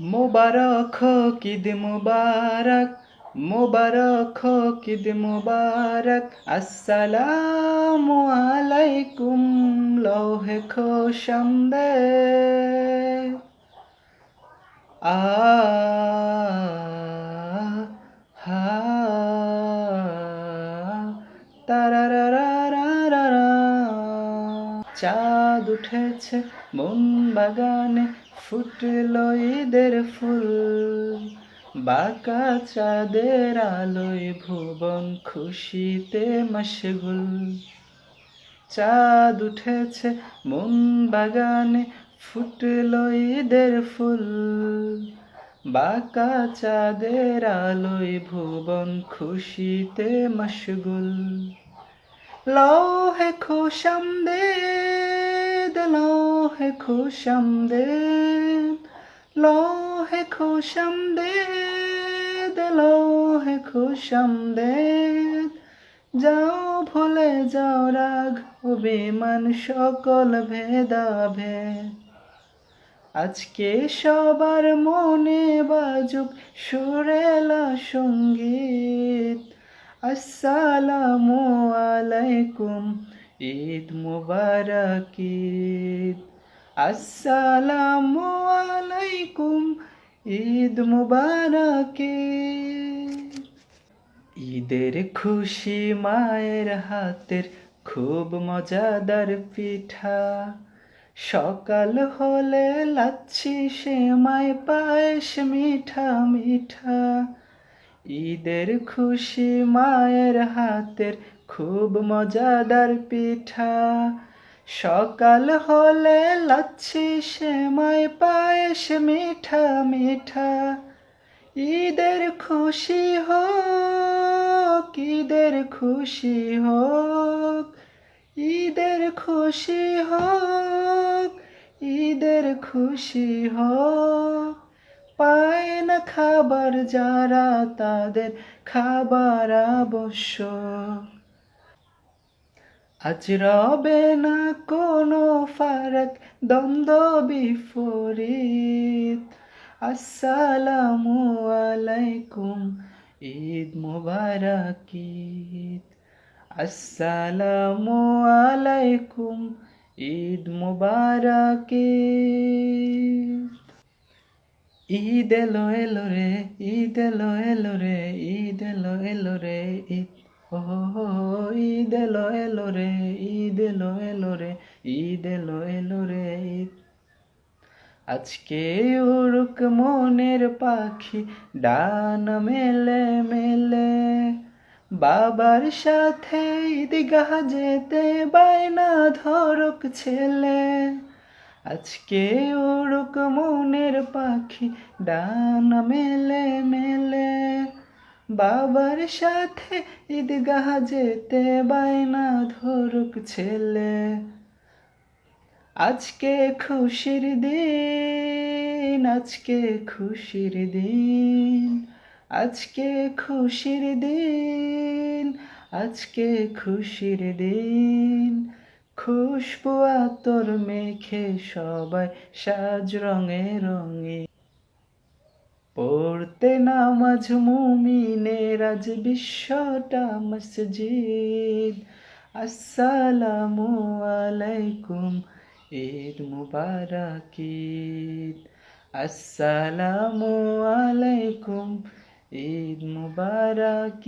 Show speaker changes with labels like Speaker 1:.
Speaker 1: মোবারক হোক ঈদ মুবারক। মোবারক হোক ঈদ মুবারক। আসসালামু আলাইকুম, লৌহে খোশামদে আ, হা চাঁদ উঠেছে, মন বাগানে। ফুটলো ঈদের ফুল, বাঁকা চাঁদের আলোয় ভুবন খুশিতে মশগুল। চাঁদ উঠেছে মন বাগানে ফুটলো ঈদের ফুল, বাঁকা চাঁদের আলোয় ভুবন খুশিতে মশগুল। লৌহে খুশামদেদ লৌহে খুশামদেদ লৌহে খুশামদেদ লৌহে খুশামদেদ যাও ভুলে যাও রাগ অভিমান সকল ভেদাভেদ আজকে সবার মনে বাজুক সুরেলা সংগীত। আসসালামু আলাইকুম ঈদ মুবারক ঈদ আসসালামু আলাইকুম, ঈদ মুবারক ঈদ। ঈদের খুশি মায়ের হাতের খুব মজাদার পিঠা। সকাল হলে লাচ্ছি সেমাই পায়েস মিঠা মিঠা। ঈদের খুশি মায়ের হাতের খুব মজাদার পিঠা। সকাল হলে লাচ্ছি সেমাই, পায়েস, মিঠা মিঠা। ঈদের খুশি হোক, ঈদের খুশি হোক, ঈদের খুশি হোক, ঈদের খুশি হোক। পায় না খাবার যারা, তাদের খাবার আবশ্যক। আজ রবে না কোনো ফারাক, দ্বন্দ্ব বিপরীত। আসসালামু আলাইকুম, ঈদ মুবারক ঈদ আসসালামু আলাইকুম, ঈদ মুবারক ঈদ এলো এলো রে, ঈদ এলো এলো রে, ঈদ এলো এলো রে, ঈদ ঈদ এলো এলো রে, ঈদ এলো এলো রে, ঈদ এলো এলো রে, ঈদ। আজকে উড়ুক মনের পাখি, ডান মেলে মেলে। বাবার সাথে ঈদগাহ যেতে বায়না ধরুক ছেলে। আজকে উড়ুক মনের পাখি, ডান মেলে মেলে। বাবার সাথে ঈদগাহ যেতে বায়না ধরুক ছেলে। আজকে খুশির দিন, আজকে খুশির দিন, আজকে খুশির দিন, আজকে খুশির দিন। খুশবু আতর মেখে সবাই সাজ রঙে রঙে পড়তে নামাজ মুমিনের আজ বিশ্বটা মসজিদ। আসসালামু আলাইকুম, ঈদ মুবারক ঈদ আসসালামু আলাইকুম, ঈদ মুবারক